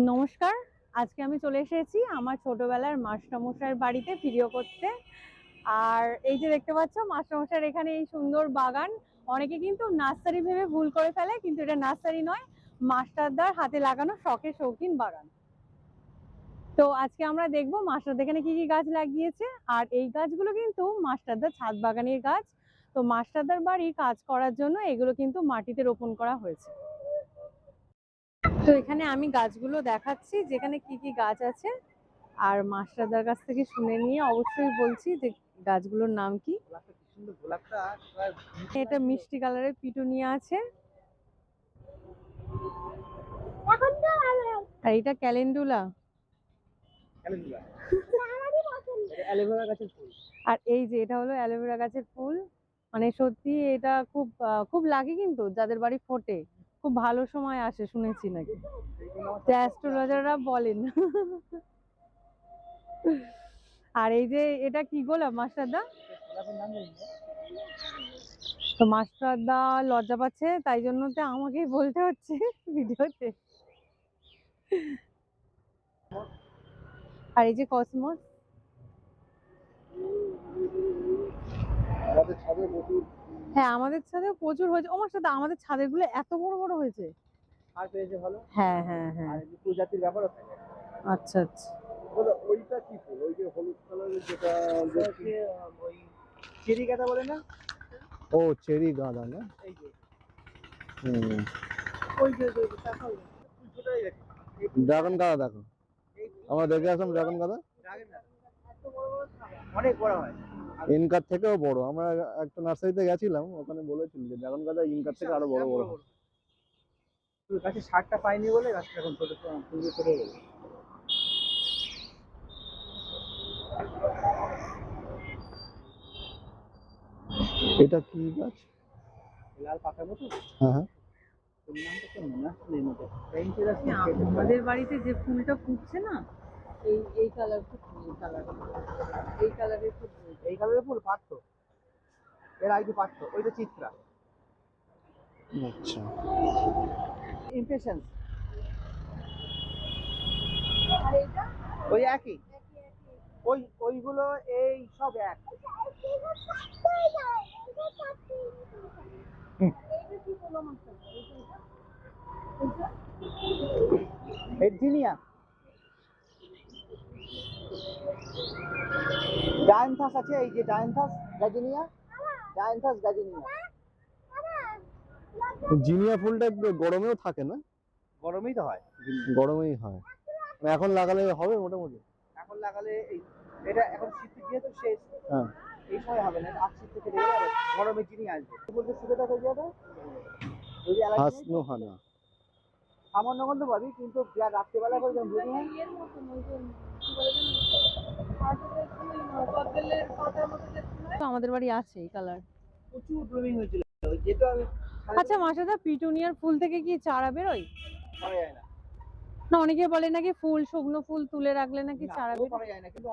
নমস্কার, আজকে আমি চলে এসেছি আমার ছোটবেলার মাস্টারমশাইয়ের বাড়িতে ভিডিও করতে। আর এই যে দেখতে পাচ্ছ, মাস্টারমশাইয়ের এখানে এই সুন্দর বাগান। অনেকে কিন্তু নার্সারি ভেবে ভুল করে ফেলে, কিন্তু এটা নার্সারি নয়, মাস্টারদার হাতে লাগানো শখে শৌখিন বাগান। তো আজকে আমরা দেখব মাস্টারদা এখানে কি কি গাছ লাগিয়েছে, আর এই গাছগুলো কিন্তু মাস্টারদার ছাদ বাগানের গাছ। তো মাস্টারদার বাড়ি কাজ করার জন্য এগুলো কিন্তু মাটিতে রোপণ করা হয়েছে। তো এখানে আমি গাছগুলো দেখাচ্ছি, যেখানে কি কি গাছ আছে। আর মাস্টারদার কাছ থেকে শুনে নিয়ে অবশ্যই বলছি যে গাছগুলোর নাম কি। এটা মিষ্টি কালারের পিটুনিয়া আছে। আর এটা ক্যালেন্ডুলা। আর এই যে এটা হলো অ্যালোভেরা গাছের ফুল। মানে সত্যি এটা খুব খুব লাগে কিন্তু, যাদের বাড়ি ফোটে। খুব ভালো সময় আসে, শুনেছি নাকি? অ্যাস্ট্রোলজাররা বলেন। আর এই যে এটা কি গোলাপ মাস্টারদা। তো মাস্টারদা লজ্জা পাচ্ছে, তাই জন্য তো আমাকেই বলতে হচ্ছে ভিডিওতে। আর এই যে কসমস? আমাদের ছাদে প্রচুর হ্যাঁ আমাদের ছাদে প্রচুর হয়েছে। ও মাস্টারদা আমাদের ছাদেরগুলো এত বড় বড় হয়েছে। সার পেয়েছে ভালো? হ্যাঁ হ্যাঁ হ্যাঁ। আর প্রজাতির ব্যাপার আছে আচ্ছা আচ্ছা। ওইটা কি ফুল? ওই যে হলুদ কালারের যেটা ওই চেরি গাঁদা বলে না? ও চেরি গাঁদা না? এই যে। হুম। ওই যে ড্রাগন গাঁদা দেখো। আমরা দেখে আসলাম ড্রাগন গাঁদা। রাগের না। এত বড় বড় থাকা। অনেক বড় হয়। ইনকার থেকেও বড়। আমরা একটা নার্সারিতে গেছিলাম ওখানে বলেছিল যে ড্রাগন গাঁদা ইনকার থেকে আরও বড় বড়। গাছে সারটা পাইনি বলে গাছটা এখন ছোট ছোট ছোট হয়ে গেছে এটা কি গাছ? লাল পাতার মতো? হ্যাঁ হ্যাঁ। আমাদের বাড়িতে যে ফুলটা ফুটছে না এই এই কালার এই কালার এই কালারের ফুল এই কালারের ফুল পারত এর আগে পারত ওইটা চিত্রা। আচ্ছা। ইমপ্রেশন ওই একই। ওই ওইগুলো এই সব এক। এইটা কি হলো মাস্টার এডজিনিয়া ডায়ান্থাস আছে এই যে dianthus gazania dianthus gazania zinnia ফুলটা একটু গরমেও থাকে না? গরমেই তো হয়। গরমেই হয়। মানে এখন লাগালে হবে মোটামুটি? এখন লাগালে এই এটা এখন শীত যেহেতু শেষ হ্যাঁ। এই সময় হবে না আর শীত থেকে লেগে যাবে গরমে চিনি আসবে। বলতে শুকে থাকা যাবে যদি অ্যালার্জি নেই, হাসনো হানা সামান্য গন্ধ পাবি কিন্তু যা রাত্রেবেলা করে যখন বেরিয়ে হয় এর মতন ওই যে কি বলে জানো কাঠের ফুল, কদবেলের পাতার মতো যে ফুল হয়। তো আমাদের বাড়ি আছে এই কালার প্রচুর ব্লুমিং হয়েছিল। যেটা আচ্ছা মাসাদা পিটুনিয়ার ফুল থেকে কি চারা বেরোয়? যায় না। না অনেকে বলে নাকি ফুল শুকনো ফুল তুলে রাখলে নাকি চারা ও বেরোয়? করা যায় না কিন্তু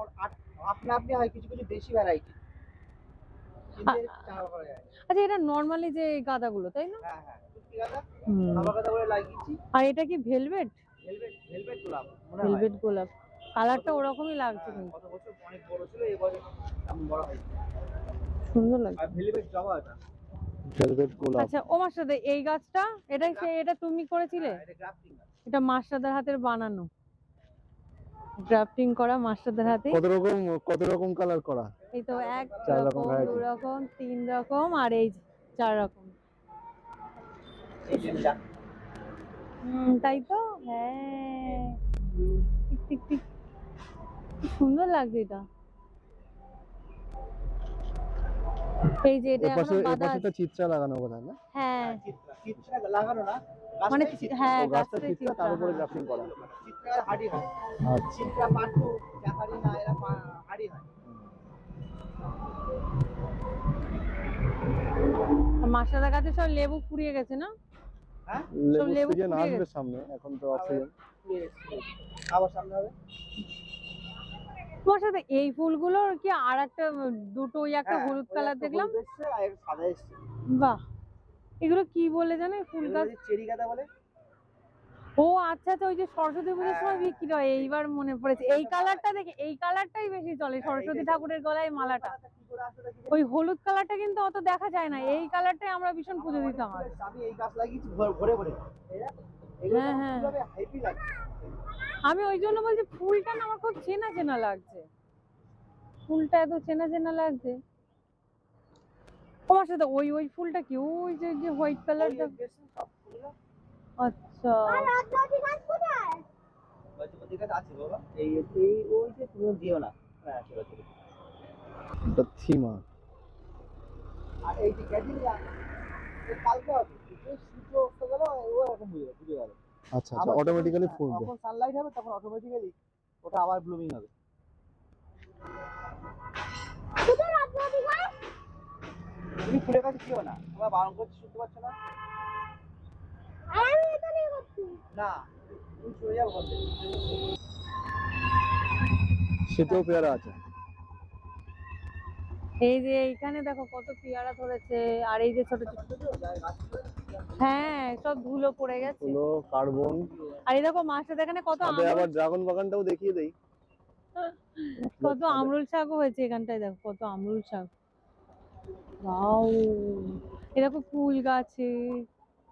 আপনা আপনি হয় কিছু কিছু দেশি ভ্যারাইটি। আচ্ছা এটা নর্মালি যে গাঁদাগুলো তাই না? হ্যাঁ হ্যাঁ বলে লাগিয়েছি আর এটা কি ভেলভেট ভেলভেট ভেলভেট গোলাপ হয়। ভেলভেট গোলাপ। কালারটা ওরকমই লাগছে হ্যাঁ, কিন্তু। গত বছর অনেক বড় ছিল এবার বড় হয়েছে। সুন্দর লাগছে আর ভেলভেট জবা এটা। ভেলভেট গোলাপ। আচ্ছা ও এই গাছটা এটা এটা তুমি করেছিলে? এটা গ্রাফটিং এটা মাস্টারদার হাতের বানানো। গ্রাফটিং করা মাস্টারদার হাতে। কত রকম কত রকম কালার করা? এই তো এক চার রকম রকম দু রকম তিন রকম আর এই চার রকম। হুম তাই তো? হ্যাঁ। Tick tick tick. সুন্দর লাগছে এটা। এই যে এটা এখনও বাঁধা চিত্রা লাগানো কথা না? হ্যাঁ। চিত্রা চিত্রা লাগানো না। মানে হ্যাঁ গাছটা চিত্রা তার উপরে গ্রাফটিং করা। চিত্রা হাড়ি হয়। আচ্ছা। চিত্রা পাটু চাকারি না এরা হাড়ি হয়। মাস্টারদার কাছে সব লেবু ফুরিয়ে গেছে না? হ্যাঁ? সব লেবু সিজন আসবে গেছে। সামনে এখন তো অক্সিজেন আবার সামনে হবে? তোমার সাথে এই ফুলগুলোর কি আর একটা দুটো একটা হ্যাঁ, হলুদ কালার দেখলাম? সাদা এসছে। বাহ! এগুলো কি বলে জানো এই ফুল গাছ? চেরি গাঁদা বলে? ও আচ্ছা আচ্ছা ওই যে সরস্বতী পুজোর সময় হ্যাঁ। বিক্রি হয় এইবার মনে পড়েছে। এই কালারটা দেখে এই কালারটাই বেশি চলে সরস্বতী ঠাকুরের গলায় মালাটা। ওই হলুদ কালারটা কিন্তু অত দেখা যায় না। এই কালারটাই আমরা ভীষণ পুজো দিতাম আমি এই গাছ লাগিয়েছি ভরে ভরে হ্যাঁ, হ্যাঁ। আমি ওই জন্য বলছি ফুলটা না আমার খুব চেনা চেনা লাগছে। ফুলটা এত চেনা চেনা লাগছে। তোমার সাথে ওই ওই ফুলটা কি? ওই যে যে হোয়াইট কালারটা আচ্ছা। হ্যাঁ আর এই যে কালকে সূর্য অস্ত গেল ও এরকম বুঝে বুঝে গেল আচ্ছা আচ্ছা অটোমেটিক্যালি যখন- ফুলবে। যখন সানলাইট হবে তখন অটোমেটিক্যালি ওটা আবার ব্লুমিং হবে। তুমি ফুলের কাছে কিও না তোমরা বারণ করছি শুনতে পাচ্ছ না? না তুমি চলে যাব ঘর থেকে। শীতেও পেয়ারা আছে। এই যে এইখানে দেখো কত পেয়ারা ধরেছে আর এই যে ছোট ছোট হ্যাঁ সব ধুলো পড়ে গেছে। হলো কার্বন। আর এই দেখো মাছটা এখানে কত আবার ড্রাগন বাগানটাও দেখিয়ে দেই। কত আমরুল শাকও হয়েছে এখানটায় দেখো কত আমরুল শাক। ওয়াও এই দেখো ফুল গাছে।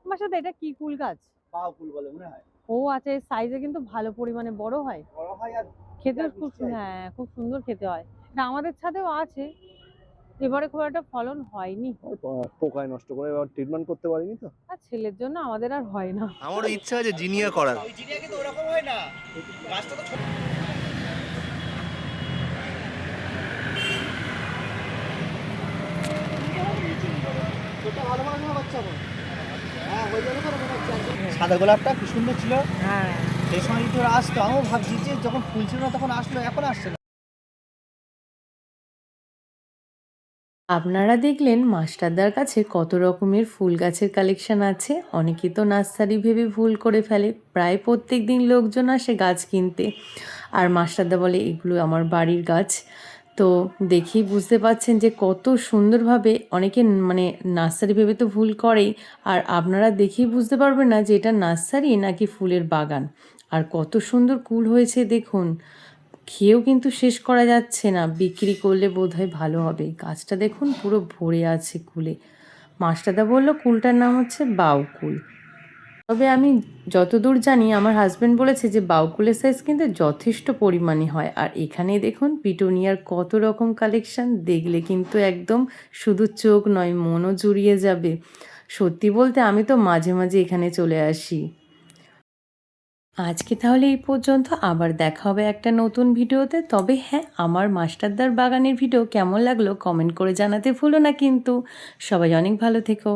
আমার সাথে এটা কি ফুল গাছ? বাউ ফুল বলে মনে হয়। ও আচ্ছা এর সাইজে কিন্তু ভালো পরিমাণে বড় হয়। বড় হয় আর খেতে খুব হ্যাঁ খুব সুন্দর খেতে হয়। এটা আমাদের ছাদেও আছে। এবারে খুব একটা ফলন হয়নি। পোকায় নষ্ট করে এবার ট্রিটমেন্ট করতে পারিনি তো। আর ছেলের জন্য আমাদের আর হয় না। আমারও ইচ্ছা আছে জিনিয়া করার। ওই জিনিয়া কিন্তু ওরকম হয় না। গাছটা তো সাদা গোলাপটা কি সুন্দর ছিল? হ্যাঁ। সেই সময় যদি ওরা আসতো আমিও ভাবছি যে যখন ফুল ছিল না তখন আসলো এখন আসছে না। আপনারা দেখলেন মাস্টারদার কাছে কত রকমের ফুল গাছের কালেকশন আছে। অনেকে তো নার্সারি ভেবে ভুল করে ফেলে। প্রায় প্রত্যেক দিন লোকজন আসে গাছ কিনতে। আর মাস্টারদা বলে, এগুলো আমার বাড়ির গাছ। তো দেখেই বুঝতে পাচ্ছেন যে কত সুন্দরভাবে অনেকে মানে নার্সারি ভেবে তো ভুল করেই। আর আপনারা দেখেই বুঝতে পারবেন না যে এটা নার্সারি নাকি ফুলের বাগান। আর কত সুন্দর কুল হয়েছে, দেখুন। খেয়েও কিন্তু শেষ করা যাচ্ছে না। বিক্রি করলে বোধহয় ভালো হবে। গাছটা দেখুন, পুরো ভরে আছে কুলে। মাস্টারদা বলল, কুলটার নাম হচ্ছে বাউকুল। তবে আমি যতদূর জানি, আমার হাজব্যান্ড বলেছে যে, বাউকুলের সাইজ কিন্তু যথেষ্ট পরিমাণে হয়। আর এখানে দেখুন, পিটোনিয়ার কত রকম কালেকশন দেখলে কিন্তু একদম শুধু চোখ নয়, মনও জুড়িয়ে যাবে। সত্যি বলতে, আমি তো মাঝে মাঝে এখানে চলে আসি। আজকে তাহলে এই পর্যন্ত। আবার দেখা হবে একটা নতুন ভিডিওতে। তবে হ্যাঁ আমার মাস্টারদার বাগানের ভিডিও কেমন লাগল কমেন্ট করে জানাতে ভুলো না কিন্তু। সবাই অনেক ভালো থেকো।